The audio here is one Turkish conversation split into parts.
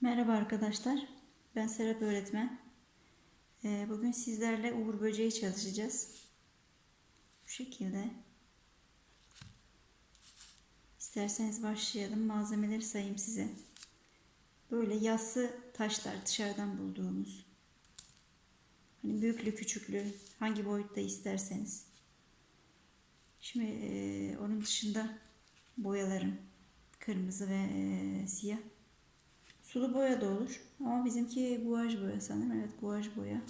Merhaba arkadaşlar. Ben Serap öğretmen. Ee, Bugün sizlerle uğur böceği çalışacağız. Bu şekilde. İsterseniz başlayalım. Malzemeleri sayayım size. Böyle yassı taşlar dışarıdan bulduğumuz. Hani büyüklü küçüklü hangi boyutta isterseniz. Şimdi e, onun dışında boyalarım kırmızı ve e, siyah. Sulu boya da olur. Ama bizimki guaj boya sanırım. Evet guaj boya.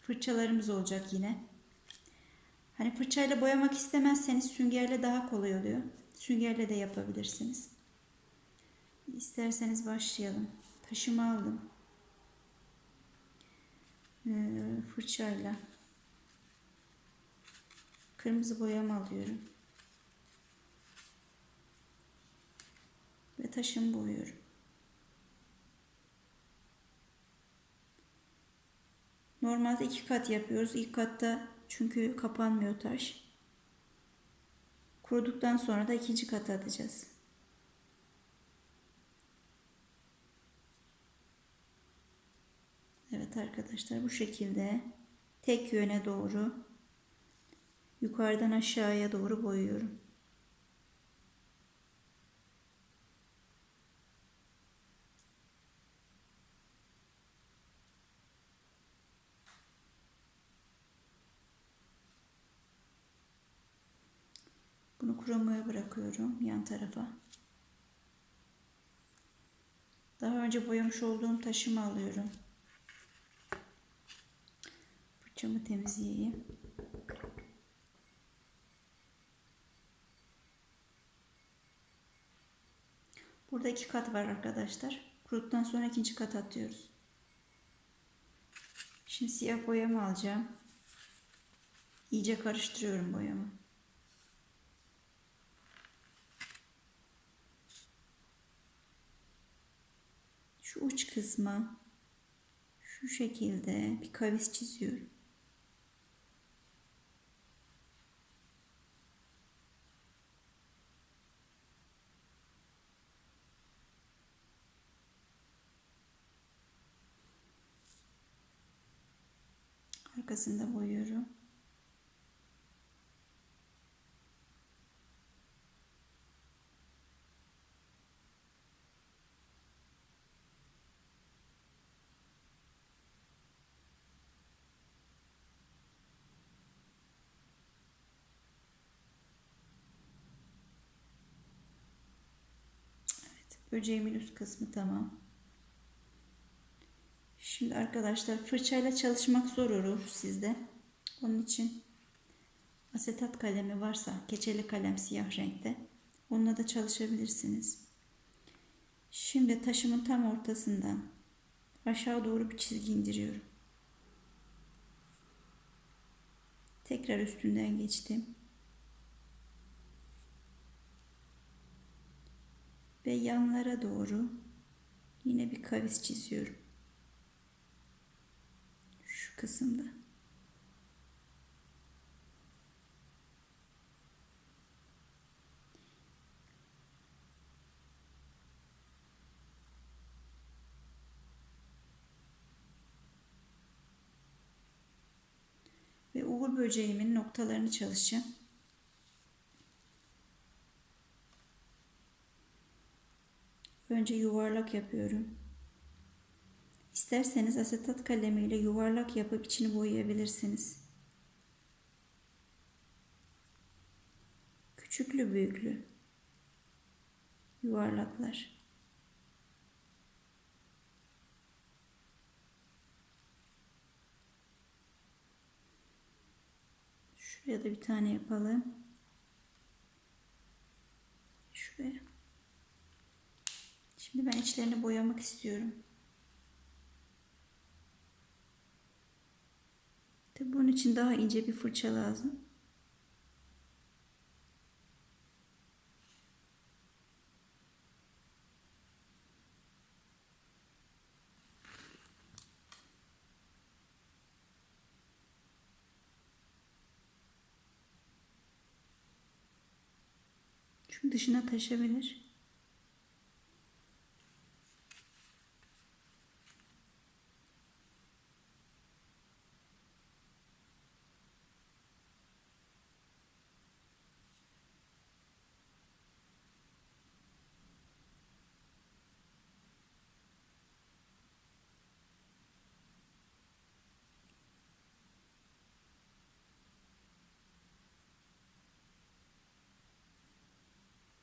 Fırçalarımız olacak yine. Hani fırçayla boyamak istemezseniz süngerle daha kolay oluyor. Süngerle de yapabilirsiniz. İsterseniz başlayalım. Taşımı aldım. Ee, fırçayla. Kırmızı boyamı alıyorum. Ve taşımı boyuyorum. Normalde iki kat yapıyoruz. İlk katta çünkü kapanmıyor taş. Kuruduktan sonra da ikinci kata atacağız. Evet arkadaşlar bu şekilde tek yöne doğru yukarıdan aşağıya doğru boyuyorum. Bunu kurumaya bırakıyorum yan tarafa. Daha önce boyamış olduğum taşımı alıyorum. Fırçamı temizleyeyim. Burada iki kat var arkadaşlar. Kuruduktan sonra ikinci kat atıyoruz. Şimdi siyah boyamı alacağım. İyice karıştırıyorum boyamı. Şu uç kısma şu şekilde bir kavis çiziyorum. Arkasında boyuyorum. Böceğimin üst kısmı tamam. Şimdi arkadaşlar fırçayla çalışmak zor olur sizde. Onun için asetat kalemi varsa keçeli kalem siyah renkte onunla da çalışabilirsiniz. Şimdi taşımın tam ortasından aşağı doğru bir çizgi indiriyorum. Tekrar üstünden geçtim. Ve yanlara doğru yine bir kavis çiziyorum. Şu kısımda. Ve uğur böceğimin noktalarını çalışacağım. Önce yuvarlak yapıyorum. İsterseniz asetat kalemiyle yuvarlak yapıp içini boyayabilirsiniz. Küçüklü büyüklü yuvarlaklar. Şuraya da bir tane yapalım. Şuraya. Şimdi ben içlerini boyamak istiyorum. Tabi bunun için daha ince bir fırça lazım. Şu dışına taşabilir.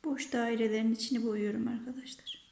Boş dairelerin içini boyuyorum arkadaşlar.